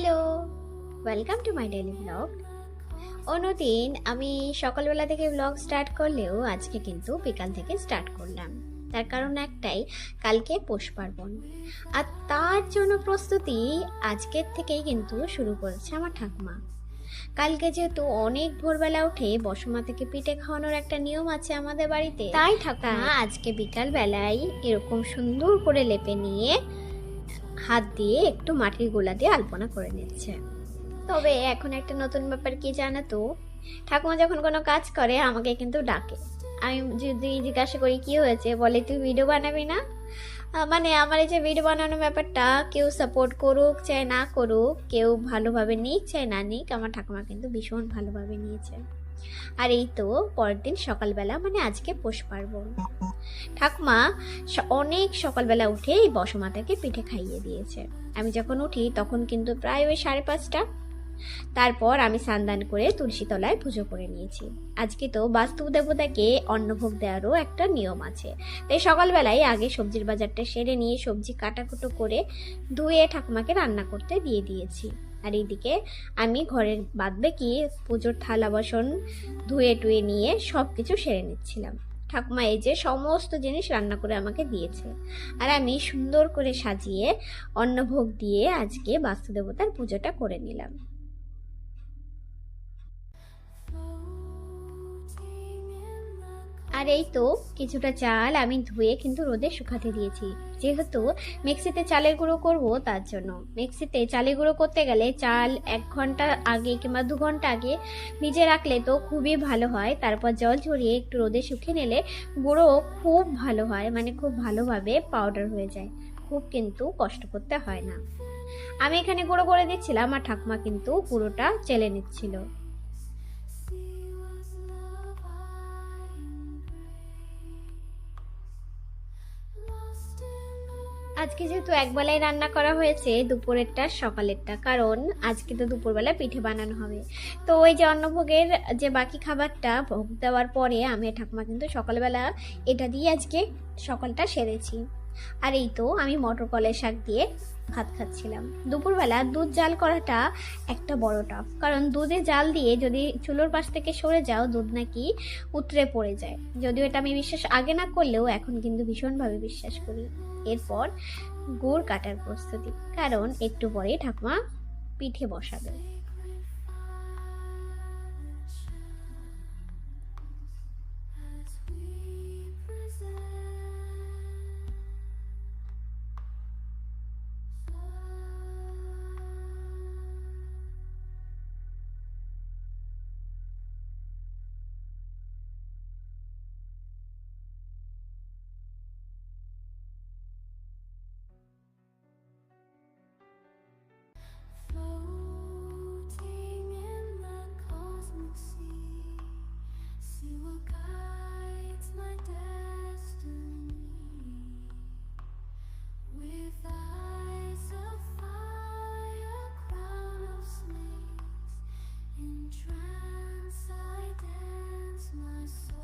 Hello welcome to my daily blog অন্যদিন আমি সকালবেলা থেকে ব্লগ স্টার্ট করলেও আজকে কিন্তু বিকাল থেকে স্টার্ট করলাম। তার কারণ একটাই কালকে পৌষ পার্বণ। আর তার জন্য প্রস্তুতি আজকের থেকেই কিন্তু শুরু করেছে আমার ঠাকুমা। কালকে যেহেতু অনেক ভোরবেলা উঠে বসমা থেকে পিঠে খাওয়ানোর একটা নিয়ম আছে আমাদের বাড়িতে তাই ঠাকুমা? আজকে বিকাল বেলায় এরকম সুন্দর করে লেপে নিয়ে হাত দিয়ে একটু মাটির গোলা দিয়ে আলপনা করে নিচ্ছে। তবে এখন একটা নতুন ব্যাপার কি জানো তো? ঠাকুমা যখন কোনো কাজ করে, আমাকে কিন্তু ডাকে। আমি যদি জিজ্ঞাসা করি, কি হয়েছে? বলে, তুই ভিডিও বানাবি না? মানে আমার এই যে ভিডিও বানানোর ব্যাপারটা, কেউ সাপোর্ট করুক, চাই না করুক, কেউ ভালোভাবে নিক, চাই না নিক, আমার ঠাকুমা কিন্তু ভীষণ ভালোভাবে নিয়েছে। আর এই তো পরের দিন সকালবেলা মানে আজকে পোষ পার্বণ। ঠাকুমা অনেক সকালবেলা উঠে এই বসমাতাকে পিঠে খাইয়ে দিয়েছে। আমি যখন উঠি, তখন কিন্তু প্রায় ওই সাড়ে পাঁচটা তারপর আমি সান্দান করে তুলসী তলায় পুজো করে নিয়েছি। আজকে তো বাস্তু দেবতাকে অন্নভোগ দেওয়ারও একটা নিয়ম আছে। তাই সকালবেলায় আগে সবজির বাজারটা সেরে নিয়ে সবজি কাটাকুটো করে ধুয়ে ঠাকুমাকে রান্না করতে দিয়ে দিয়েছি। আর এইদিকে আমি ঘরের বাদ বাকি পুজোর থালা বাসন ধুয়ে টুয়ে নিয়ে সব কিছু সেরে নিচ্ছিলাম। ঠাকুমা এই যে সমস্ত জিনিস রান্না করে আমাকে দিয়েছে। আর আমি সুন্দর করে সাজিয়ে অন্নভোগ দিয়ে আজকে বাস্তুদেবতার পুজোটা করে নিলাম। আর এই তো কিছুটা চাল আমি ধুয়ে কিন্তু রোদে শুকাতে দিয়েছি। যেহেতু মিক্সিতে চালের গুঁড়ো করব তার জন্য। মিক্সিতে চালের গুঁড়ো করতে গেলে চাল এক ঘণ্টা আগে কিংবা দু ঘণ্টা আগে ভিজে রাখলে তো খুবই ভালো হয়। তারপর জল ঝরিয়ে একটু রোদে শুকিয়ে নিলে গুঁড়ো খুব ভালো হয় মানে খুব ভালোভাবে পাউডার হয়ে যায়। খুব কিন্তু কষ্ট করতে হয় না। আমি এখানে গুঁড়ো করে দিচ্ছিলাম আর ঠাকুমা কিন্তু গুঁড়োটা চেলে নিচ্ছিল। আজকে যেহেতু একবেলায় রান্না করা হয়েছে, দুপুরেরটা সকালেরটা। কারণ আজকে তো দুপুরবেলা পিঠে বানানো হবে। তো ওই যে অন্নভোগের যে বাকি খাবারটা ভোগ দেওয়ার পরে আমি ঠাকুমা কিন্তু সকালবেলা এটা দিয়ে আজকে সকালটা সেরেছি। আর এই তো আমি মটর কলের শাক দিয়ে ভাত খাচ্ছিলাম। দুপুরবেলা দুধ জাল করাটা একটা বড় টাফ কারণ দুধে জাল দিয়ে যদি চুলোর পাশ থেকে সরে যাও, দুধ নাকি উতরে পড়ে যায়। যদিও এটা আমি বিশ্বাস আগে না করলেও এখন কিন্তু ভীষণভাবে বিশ্বাস করি। এরপর গুড় কাটার প্রস্তুতি, কারণ একটু পরে ঠাকুমা পিঠে বসাবে।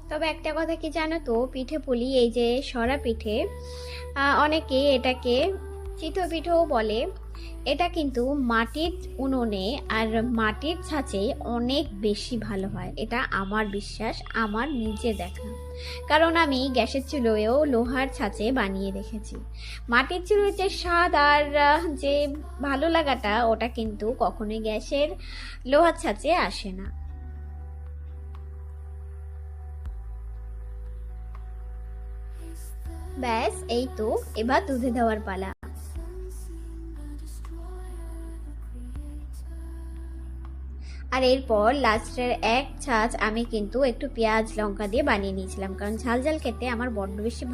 তবে একটা কথা কি জানো তো? পিঠে পুলি, এই যে সরা পিঠে অনেকে এটাকে চিতো পিঠেও বলে। এটা কিন্তু মাটির উনুনে আর মাটির ছাঁচে অনেক বেশি ভালো হয়। এটা আমার বিশ্বাস, আমার নিজে দেখা। কারণ আমি গ্যাসের চুলোয়ও লোহার ছাঁচে বানিয়ে রেখেছি। মাটির চুলোর যে স্বাদ আর যে ভালো লাগাটা, ওটা কিন্তু কখনোই গ্যাসের লোহার ছাঁচে আসে না। ব্যাস, এই তো, এবার দুধে দেওয়ার পালা। আর এরপর লাস্টের এক ছাঁচ আমি কিন্তু একটু পেঁয়াজ, লঙ্কা দিয়ে বানিয়ে নিয়েছিলাম, কারণ ঝাল ঝাল খেতে আমার বড্ড বেশি